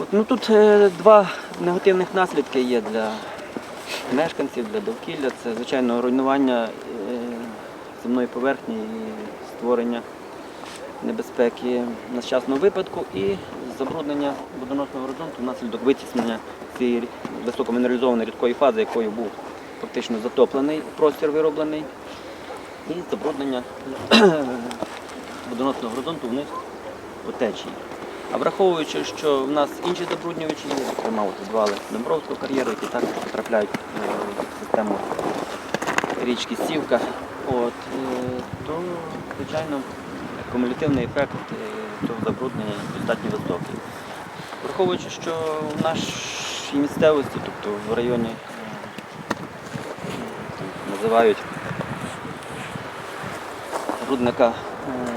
От, ну, тут е, два негативних наслідки є для мешканців, для довкілля. Це, звичайно, руйнування е, земної поверхні і створення небезпеки нещасного випадку і забруднення водоносного горизонту внаслідок витіснення цієї високомінералізованої рідкої фази, якою був фактично затоплений простір вироблений, і забруднення водоносного горизонту вниз по течії. А враховуючи, що в нас інші забруднювачі є, зокрема відвали Домбровського кар'єру, які також потрапляють е, в систему річки Сівка, от, е, то, звичайно, кумулятивний ефект е, цього забруднення достатньо високий. Враховуючи, що в нашій місцевості, тобто в районі е, називають рудника,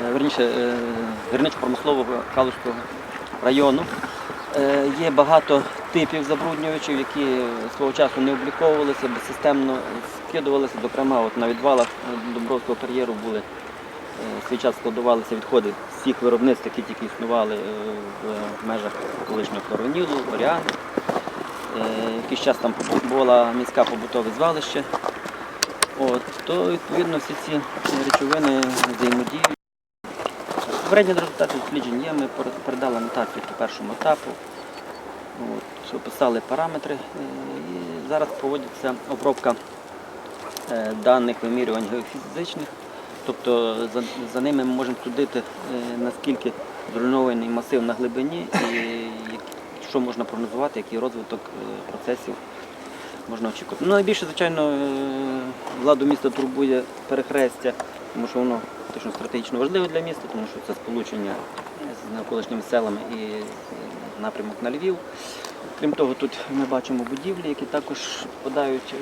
е, верніше, е, гірничо-промислового Калузького району. Е, Є багато типів забруднювачів, які свого часу не обліковувалися, безсистемно скидувалися. Зокрема, от на відвалах е, Домбровського кар'єру були е, свій час складувалися відходи всіх виробництв, які тільки існували в межах колишнього Коронілу, Оріан. Якийсь час там було міське побутове звалище. От, то відповідно всі ці речовини взаємодіють. Попередні результати досліджень є, ми передали нотацію по першому етапу, описали параметри. е, І зараз проводиться обробка е, даних вимірювань геофізичних. Тобто за, за ними ми можемо судити, е, наскільки зруйнований масив на глибині і що можна прогнозувати, який розвиток процесів можна очікувати. Ну, найбільше, звичайно, владу міста турбує перехрестя, тому що воно фактично стратегічно важливе для міста, тому що це сполучення з навколишніми селами і е, напрямок на Львів. Крім того, тут ми бачимо будівлі, які також впадають е,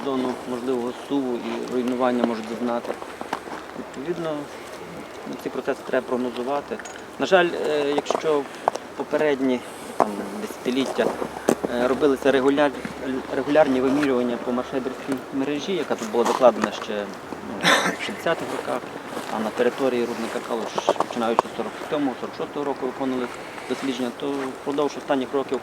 в зону можливого суву і руйнування можуть зазнати. Відповідно, ці процеси треба прогнозувати. На жаль, е, якщо попередні там, десятиліття е, робилися регуляр, регулярні вимірювання по маршреберській мережі, яка тут була закладена ще в 60-х роках, а на території рудника Калуш, починаючи з 47-46 року виконували дослідження, то впродовж останніх років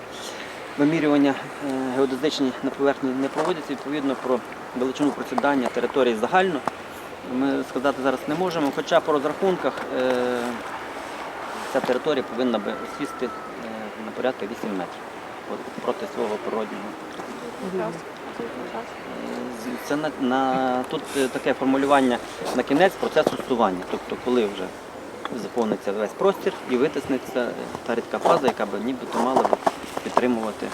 вимірювання е, геодезичні на поверхні не проводяться. Відповідно про величину просідання території загально ми сказати зараз не можемо, хоча по розрахунках е, ця територія повинна би осісти е, на порядку 8 метрів проти свого природнього. Це на, на, тут е, таке формулювання на кінець процесу сування, тобто коли вже заповниться весь простір і витиснеться та рідка фаза, яка би нібито мала би підтримувати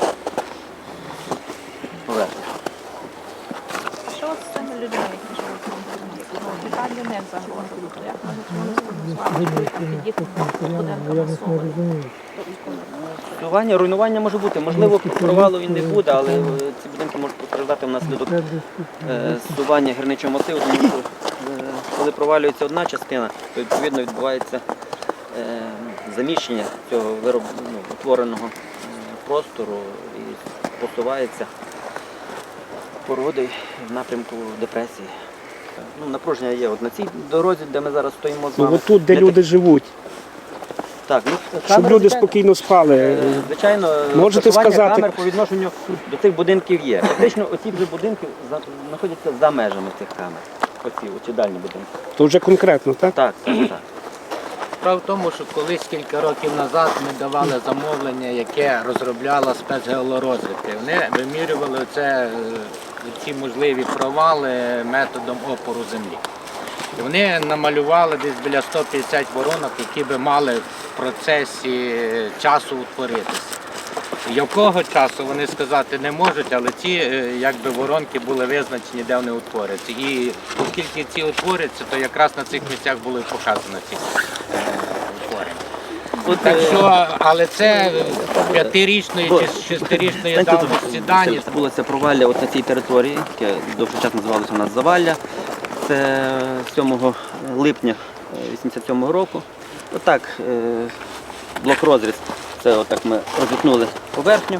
поверхню. Що з цими людьми? Яка для них загроза? Тобто як масово? Руйнування, може бути. Можливо, провалу він не буде, але е, можуть постраждати внаслідок е, зсування гірничого масиву, тому що е, коли провалюється одна частина, то відповідно відбувається е, заміщення цього вироб, ну, утвореного простору і посувається породи в напрямку депресії. Ну, напруження є от на цій дорозі, де ми зараз стоїмо з Ну, вами. от тут, де Не люди живуть, Так, ну, щоб камери, люди звичайно, спокійно спали. Е, Звичайно, Можете розташування сказати- камер по відношенню до цих будинків є. Фактично, оці вже будинки за- знаходяться за межами цих камер. Оці, оці дальні будинки. То вже конкретно, так? Так, так, так. Справа в тому, що колись кілька років назад ми давали замовлення, яке розробляла спецгеологорозвідка. Вони вимірювали це, е, ці можливі провали методом опору землі. І вони намалювали десь біля 150 воронок, які би мали в процесі часу утворитися. Якого часу вони сказати не можуть, але ці е, якби воронки були визначені, де вони утворяться. І оскільки ці утворяться, то якраз на цих місцях були показані ці е. Так е, що, але це п'ятирічної чи шестирічної давності дані. Це відбулося провалля от на цій території, яке довший час називалося у нас Завалля. Це 7 липня 87 року. Отак, е, блок розріз. Це отак ми розітнули поверхню.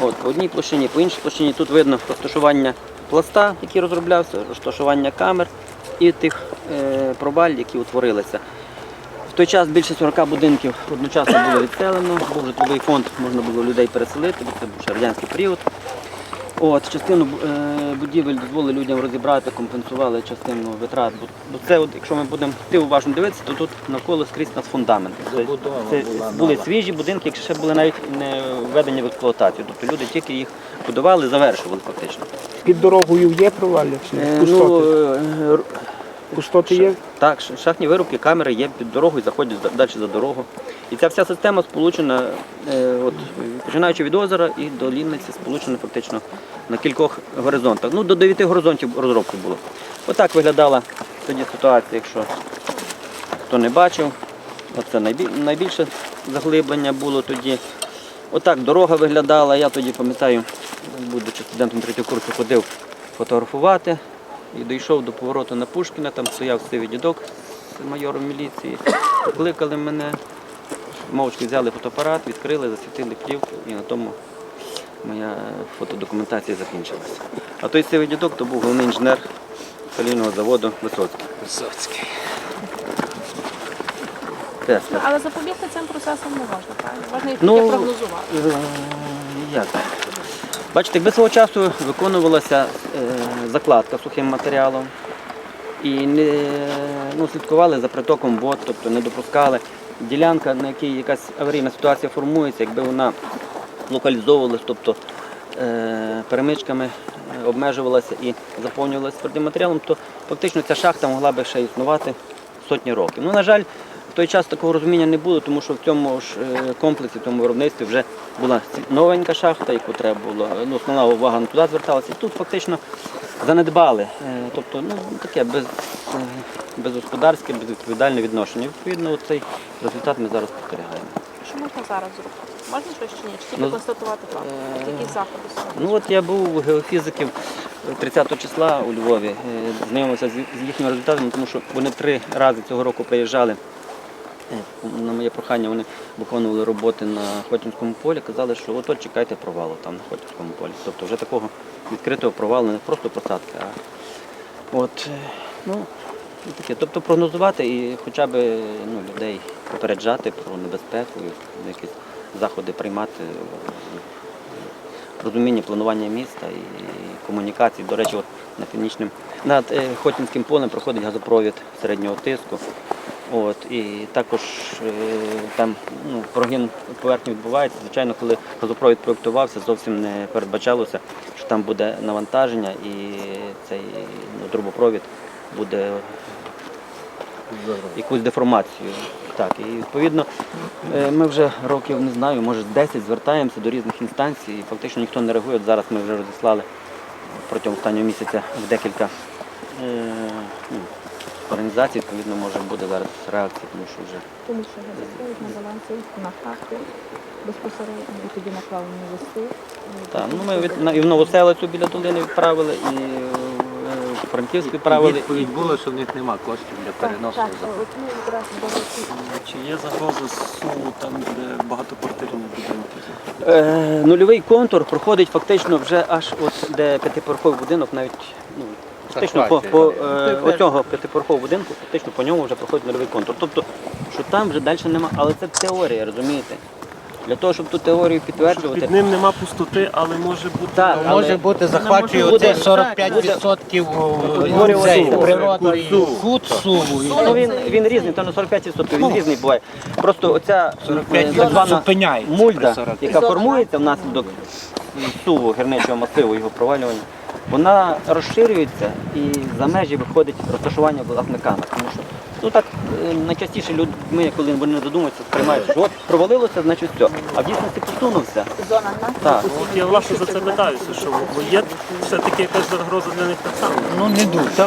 От, по одній площині, по іншій площині. Тут видно розташування пласта, який розроблявся, розташування камер і тих е, пробаль, які утворилися. В той час більше 40 будинків одночасно було відселено, був житловий фонд, можна було людей переселити, бо це був ще радянський період. От, частину е, будівель дозволили людям розібрати, компенсували частину витрат. Бо, бо це, от, якщо ми будемо ти уважно дивитися, то тут навколо скрізь у нас фундамент. Це, це була були свіжі будинки, які ще були навіть не введені в експлуатацію. Тобто люди тільки їх будували, завершували фактично. Під дорогою є провалля чи Е, ну, е, Пустоти є? Так, ш- шахтні вирубки, камери є під дорогою, заходять далі за дорогу. І ця вся система сполучена, е, от, починаючи від озера і до Лінниці, сполучена фактично на кількох горизонтах. Ну, до дев'яти горизонтів розробки було. Отак виглядала тоді ситуація, якщо хто не бачив. Оце найбільше заглиблення було тоді. Отак дорога виглядала. Я тоді пам'ятаю, будучи студентом третього курсу, ходив фотографувати і дійшов до повороту на Пушкіна, там стояв сивий дідок з майором міліції. Покликали мене, мовчки взяли фотоапарат, відкрили, засвітили плівку і на тому моя фотодокументація закінчилася. А той сивий дідок то був головний інженер солійного заводу Висоцький. Висоцький. Теска. Ну, Але запобігти цим процесом не можна, правильно? Можна їх Ну, прогнозувати. Е, Як? Бачите, якби свого часу виконувалася е, закладка сухим матеріалом і не ну, слідкували за притоком вод, тобто не допускали. Ділянка, на якій якась аварійна ситуація формується, якби вона локалізовувалась, тобто е, перемичками е, обмежувалася і заповнювалася твердим матеріалом, то фактично ця шахта могла би ще існувати сотні років. Ну, на жаль, в той час такого розуміння не було, тому що в цьому ж е, комплексі, в цьому виробництві вже була новенька шахта, яку треба було, ну, основна увага не туди зверталася. Тут фактично занедбали. Е, Тобто, ну, таке без, е, безгосподарське, безвідповідальне відношення. Відповідно, цей результат ми зараз спостерігаємо. Що можна зараз зробити? Можна щось чи ні? Чи тільки Ну, констатувати факт? е, Якісь заходи сьогодні? Ну от я був у геофізиків 30 числа у Львові, знайомився з їхніми результатами, тому що вони три рази цього року приїжджали. На моє прохання вони виконували роботи на Хотінському полі, казали, що от чекайте провалу там на Хотінському полі. Тобто вже такого відкритого провалу, не просто просадки, а от, е, ну, таке. Тобто прогнозувати і хоча б ну, людей попереджати про небезпеку, якісь заходи приймати розуміння планування міста і комунікації. До речі, от на північним над е, Хотінським полем проходить газопровід середнього тиску. От, і також е, там ну, прогін поверхні відбувається. Звичайно, коли газопровід проєктувався, зовсім не передбачалося, що там буде навантаження і цей ну, трубопровід буде якусь деформацію. Так, і відповідно е, ми вже років не знаю, може 10 звертаємося до різних інстанцій, і фактично ніхто не реагує. От зараз ми вже розіслали протягом останнього місяця в декілька е, ну, організацій, відповідно, може буде зараз реакція, тому що вже Тому що газопровід на балансі на хату безпосередньо і тоді направлені листи. так. Ну, ми від, на, і в Новоселицю біля долини відправили, і е, в Франківськ відправили. Відповідь була, що в них нема коштів для Так, переносу. так, заходу. от ми якраз до Чи є загроза суву там, де багатоквартирні будинки? Е, нульовий контур проходить фактично вже аж от де п'ятиповерховий будинок, навіть ну, фактично по, по е, оцього п'ятиповерхового будинку, фактично по ньому вже проходить нульовий контур. Тобто, що там вже далі нема, але це теорія, розумієте? Для того, щоб ту теорію підтверджувати. Під ним нема пустоти, але може бути. Так, але- Може бути захвачує 45% Утворювати цей, природної худ Ну, він, він різний, там на 45%, він різний буває. Просто оця е, 45 так звана зупиняється при мульда, 40. яка формується внаслідок суву гірничого масиву, його провалювання, вона розширюється і за межі виходить розташування власниками. Тому що ну так е, найчастіше людьми, коли вони не задумуються, сприймають, що от провалилося, значить все. А в дійсності посунувся. зона Так. Ну, От я власне за це питаюся, що бо є все-таки якась загроза для них так само. Ну не дуже.